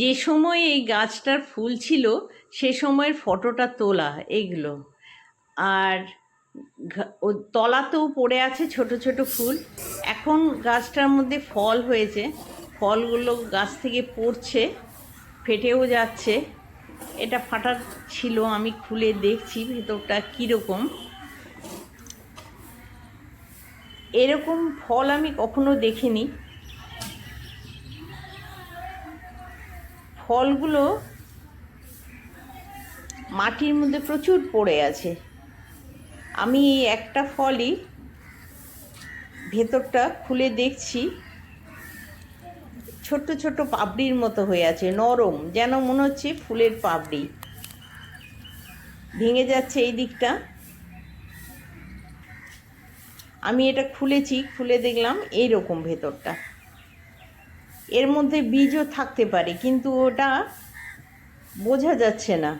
যে সময় এই গাছটার ফুল ছিল, সে সময়ের ফটোটা তোলা, এগুলো। আর ও তলাতেও পড়ে আছে ছোট ছোট ফুল। এখন গাছটার মধ্যে ফল হয়েছে। ফলগুলো গাছ থেকে পড়ছে, ফেটেও যাচ্ছে। এটা ফাটার ছিল, আমি খুলে দেখছি ভেতরটা কীরকম। এরকম ফল আমি কখনো দেখিনি। ফলগুলো মাটির মধ্যে প্রচুর পড়ে আছে। আমি এই একটা ফলই ভেতরটা খুলে দেখছি। ছোট্ট ছোট্ট পাপড়ির মতো হয়ে আছে, নরম, যেন মনে হচ্ছে ফুলের পাপড়ি। ভেঙে যাচ্ছে এই দিকটা। আমি এটা খুলেছি, খুলে দেখলাম এই রকম ভেতরটা। এর মধ্যে বীজও থাকতে পারে, কিন্তু ওটা বোঝা যাচ্ছে না।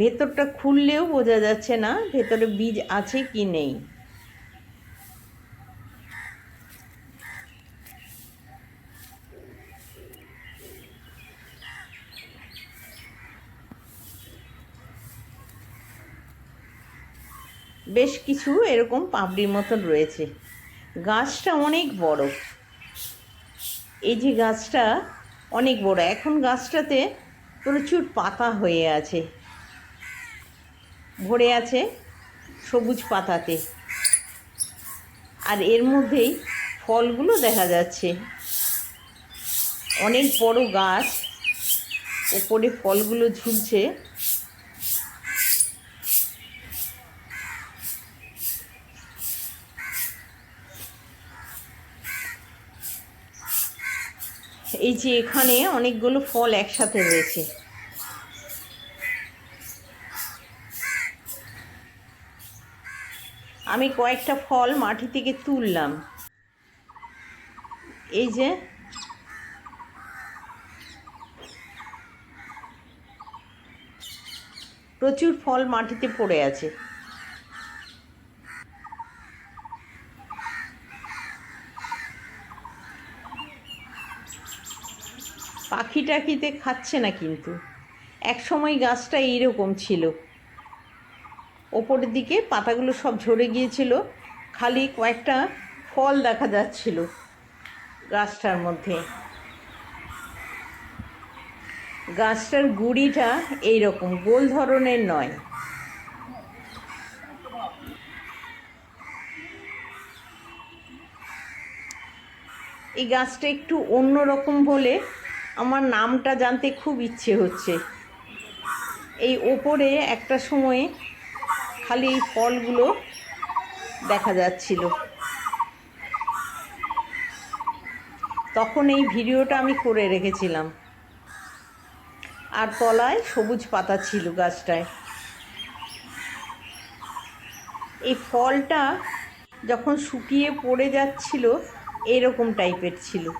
ভেতরটা খুললেও বোঝা যাচ্ছে না ভেতরে বীজ আছে কি নেই। বেশ কিছু এরকম পাপড়ির মতন রয়েছে। গাছটা অনেক বড়। এই যে গাছটা অনেক বড়, এখন গাছটাতে প্রচুর পাতা হয়ে আছে। ভরে আছে সবুজ পাতাতে। আর এর মধ্যেই ফলগুলো দেখা যাচ্ছে। অনেক বড় গাছ, ওপরে ফলগুলো ঝুলছে। এই যে এখানে অনেকগুলো ফল একসাথে রয়েছে। আমি কয়েকটা ফল মাটি থেকে তুললাম। এই যে প্রচুর ফল মাটিতে পড়ে আছে। পাখি টাকিতে খাচ্ছে না কিন্তু। এক সময় গাছটা এইরকম ছিল। ওপরের দিকে পাতাগুলো সব ঝরে গিয়েছিল। খালি কয়েকটা ফল দেখা যাচ্ছিল গাছটার মধ্যে। গাছটার গুড়িটা এইরকম, গোল ধরনের নয়। এই গাছটা একটু অন্য রকম বলে আমার নামটা জানতে খুব ইচ্ছে হচ্ছে। এই ওপরে একটা সময়ে খালি এই ফলগুলো দেখা যাচ্ছিল। তখন এই ভিডিওটা আমি করে রেখেছিলাম। আর তলায় সবুজ পাতা ছিল গাছটায়। এই ফলটা যখন শুকিয়ে পড়ে যাচ্ছিল, এরকম টাইপের ছিল।